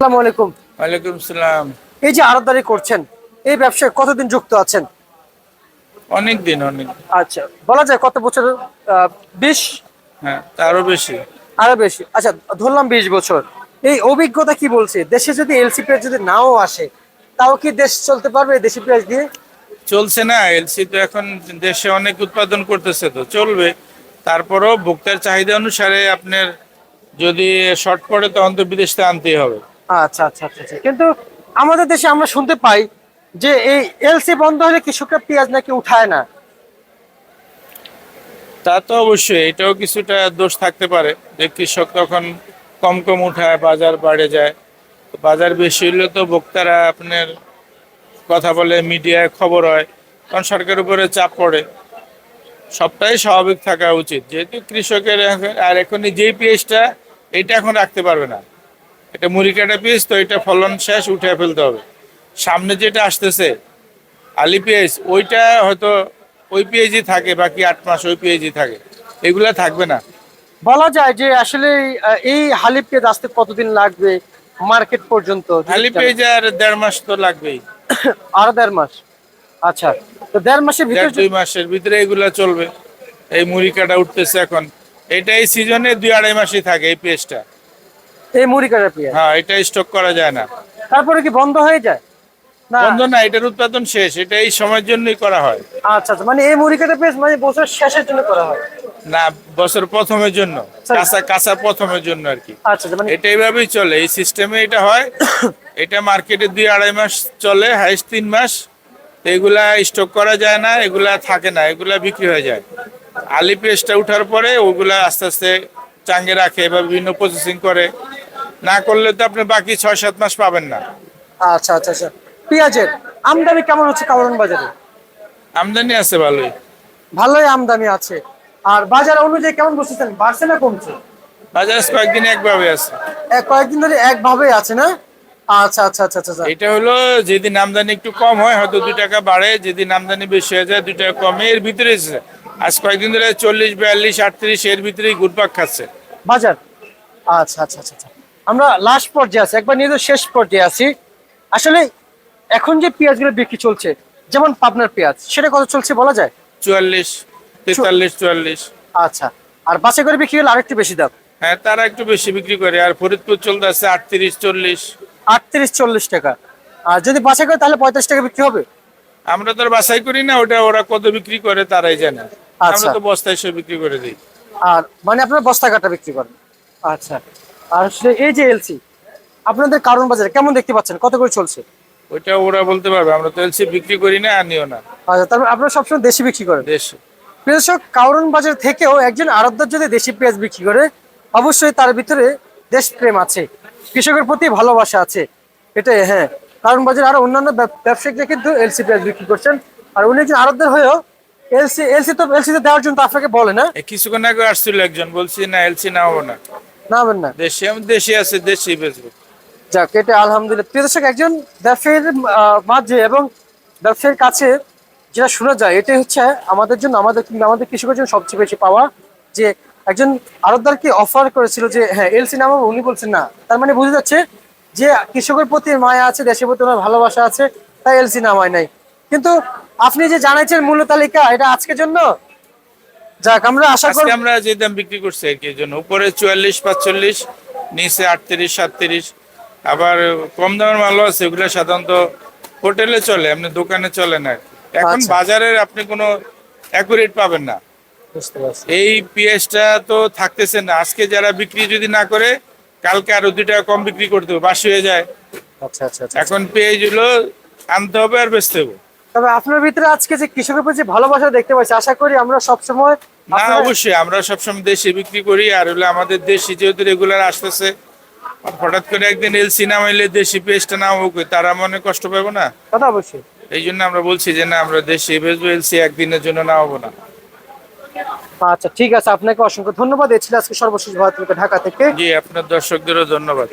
আসসালামু আলাইকুম। ওয়ালাইকুম সালাম। এই যে আড়তদারি করছেন এই ব্যবসায় কতদিন যুক্ত আছেন? অনেক দিন অনেক আচ্ছা বলা যায় কত বছর বিশ? হ্যাঁ তারও বেশি। আরও বেশি। আচ্ছা ধরলাম বিশ বছর। এই অভিজ্ঞতা কি বলছে? দেশে যদি এলসি পেঁয়াজ যদি নাও আসে তাও কি দেশ চলতে পারবে দেশি পেঁয়াজ দিয়ে? চলছে না এলসি তো এখন দেশে অনেক উৎপাদন করতেছে তো চলবে। তারপরও ভোক্তার চাহিদা অনুসারে আপনার যদি শর্ট পড়ে তখন তো বিদেশ থেকে আনতেই হবে। আচ্ছা আচ্ছা আচ্ছা আচ্ছা। কিন্তু আমাদের দেশে আমরা শুনতে পাই যে এই এলসি বন্ধ হলে কৃষকরা পেঁয়াজ নাকি উঠায় না। তা তো অবশ্যই, এটাও কিছুটা দোষ থাকতে পারে যে কৃষক তখন কম কম উঠায়, বাজার বাড়ে যায়। বাজার বেশি হলে তো ভোক্তারা আপনার কথা বলে, মিডিয়ায় খবর হয়, কারণ সরকারের উপরে চাপ পড়ে। সবটাই স্বাভাবিক থাকা উচিত, যেহেতু কৃষকের আর এখন যেই পেঁয়াজটা, এটা এখন রাখতে পারবে না। এটা মুড়ি কাটা পেঁয়াজ তো এটা ফলন শেষ উঠে ফেলতে হবে। সামনে যেটা আসতেছে আলি পেঁয়াজ ওইটা হয়তো ওই পেঁয়াজই থাকে বাকি আট মাস ওই পেঁয়াজই থাকে। এগুলা থাকবে না। বলা যায় যে আসলে এই হালিব পেঁয়াজ আসতে কতদিন লাগবে মার্কেট পর্যন্ত? আলি পেঁয়াজ আর দেড় মাস তো লাগবেই। আর দেড় মাস? আচ্ছা তো দেড় মাসের ভিতরে দুই মাসের ভিতরে এগুলা চলবে। এই মুড়ি কাটা উঠতেছে এখন। এটা এই সিজনে দুই আড়াই মাসই থাকে এই পেঁয়াজটা। এই মুড়ি কাটা পেঁয়াজ। হ্যাঁ এটা স্টক করা যায় না। তারপরে কি বন্ধ হয়ে যায়? না। বন্ধ না এটার উৎপাদন শেষ এটা এই সময়ের জন্যই করা হয়। আচ্ছা আচ্ছা মানে এই মুড়ি কাটা পেঁয়াজ মানে বছর শেষের জন্য করা হয়? না বছর প্রথমের জন্য কাঁচা কাঁচা প্রথমের জন্য আর কি। আচ্ছা আচ্ছা, মানে এটা এইভাবেই চলে এই সিস্টেমে এটা হয়। এটা মার্কেটে দুই আড়াই মাস চলে হাইস্ট তিন মাস। এগুলা স্টক করা যায় না এগুলা থাকে না এগুলা বিক্রি হয়ে যায়। আলি পেস্টটা উঠার পরে ওগুলা আস্তে আস্তে চাঙ্গে রাখে বা বিভিন্ন প্রসেসিং করে। না করলে তো আপনি বাকি ছয় সাত মাস পাবেন না। আচ্ছা আচ্ছা আচ্ছা। পেঁয়াজের আমদানি কেমন হচ্ছে কাউরন বাজারে? আমদানি আছে ভালোই। ভালোই আমদানি আছে। আর বাজার অনুযায়ী কেমন বসেছেন বাড়ছে না কমছে? বাজার কয়েকদিন একভাবে আছে। কয়েকদিন ধরে একভাবে আছে না? আচ্ছা আচ্ছা আচ্ছা আচ্ছা আচ্ছা। এটা হলো যেদিন আমদানি একটু কম হয় হয়তো দুই টাকা বাড়ে যেদিন আমদানি বেশি হয়ে যায় দুই টাকা কমে এর ভিতরে। আজ কয়েকদিন ধরে চল্লিশ বিয়াল্লিশ আটত্রিশ এর ভিতরেই ঘুরপাক খাচ্ছে। বাজার? আচ্ছা আচ্ছা আচ্ছা আচ্ছা। আমরা লাস্ট পর্যায়ে আছি একবার নিয়ে তো শেষ পর্যায়ে আছি। আসলে এখন যে পেঁয়াজগুলো বিক্রি চলছে যেমন পাবনার পেঁয়াজ সেটা কত চলছে বলা যায়? চুয়াল্লিশ তেতাল্লিশ চুয়াল্লিশ। আচ্ছা আর বাসে করে বিক্রি হলে আরেকটু বেশি দাম? হ্যাঁ তারা একটু বেশি বিক্রি করে আর ফরিদপুর চলতে আছে আটত্রিশ চল্লিশ। আটত্রিশ চল্লিশ টাকা। আর যদি বাসে করে তাহলে পঁয়তাল্লিশ টাকা বিক্রি হবে? আমরা তো আর বাছাই করি না ওটা ওরা কত বিক্রি করে তারাই জানে। আমরা আচ্ছা। তো বস্তায় সব বিক্রি করে দিই। আর মানে আপনার বস্তা কাটা বিক্রি করেন? আচ্ছা। আর এই যে এলসি আপনাদের কারণ বাজারে কেমন দেখতে পাচ্ছেন? কত করে চলছে? ওইটা ওরা বলতে পারবে আমরা তো এলসি বিক্রি করি না আনিও না। আচ্ছা তারপর আপনারা সবসময় দেশি বিক্রি করেন? দেশে। কৃষক কারণ বাজার থেকেও একজন আড়তদার যদি দেশি পেঁয়াজ বিক্রি করে অবশ্যই তার ভিতরে দেশপ্রেম আছে কৃষকের প্রতি ভালোবাসা আছে। এটাই হ্যাঁ। কারণ বাজার আরও অন্যান্য ব্যব- ব্যবসায়িকরা কিন্তু এলসি পেঁয়াজ বিক্রি করছেন। আর উনি একজন আড়তদার হয়েও এলসি এলসি তো এলসি তে দেওয়ার জন্য তো আপনাকে বলে না। কিছুক্ষণ আগে আসছিল একজন বলছি না এলসি না হব না। না দেশে আমি দেশে আছে দেশি বেচবো। যাক এটা আলহামদুলিল্লাহ। প্রিয় দর্শক একজন ব্যবসায়ীর মাঝে এবং ব্যবসায়ীর কাছে যেটা শোনা যায় এটাই হচ্ছে আমাদের জন্য আমাদের কিংবা আমাদের কৃষকের জন্য সবচেয়ে বেশি পাওয়া যে একজন আরতদারকে অফার করেছিল যে হ্যাঁ এলসি নামাবো উনি বলছেন না। তার মানে বোঝা যাচ্ছে যে কৃষকের প্রতি মায়া আছে দেশের প্রতি ওনার ভালোবাসা আছে তাই এলসি নামায় নাই। কিন্তু আপনি যে জানাইছেন মূল্য তালিকা এটা আজকের জন্য যাক আমরা আশা করি আজকে আমরা যে দাম বিক্রি করছি আর কি জন্য। উপরে চুয়াল্লিশ পাঁচচল্লিশ নিচে আটত্রিশ সাতত্রিশ। আবার কম দামের মালও আছে ওগুলো সাধারণত হোটেলে চলে আপনি দোকানে চলে না এখন আচ্ছা। বাজারের আপনি কোনো অ্যাকুরেট পাবেন না। এই পিএসটা তো থাকতেছে না। আজকে যারা বিক্রি যদি না করে কালকে আরও দুই টাকা কম বিক্রি করতে হবে বাসি হয়ে যায়। আচ্ছা আচ্ছা। এখন পেঁয়াজ হলো আনতে হবে আর বেচতে হবে। তবে আপনার ভিতরে আজকে যে কৃষকের প্রতি ভালোবাসা দেখতে পাচ্ছি আশা করি আমরা সবসময় না অবশ্যই আমরা সবসময় দেশে বিক্রি করি আর হলো আমাদের দেশি যেহেতু রেগুলার আসতেছে হঠাৎ করে একদিন এলসি নামাইলে দেশি পেস্টটা নামাবো হোক তারা মনে কষ্ট পাবো না। কথা অবশ্যই। এই জন্য আমরা বলছি যে না আমরা দেশি বেচবো এলসি একদিনের জন্য নামাবো না। আচ্ছা ঠিক আছে আপনাকে অসংখ্য ধন্যবাদ। এ ছিল আজকে সর্বশেষ ভারত ঢাকা থেকে। জি আপনার দর্শকদেরও ধন্যবাদ।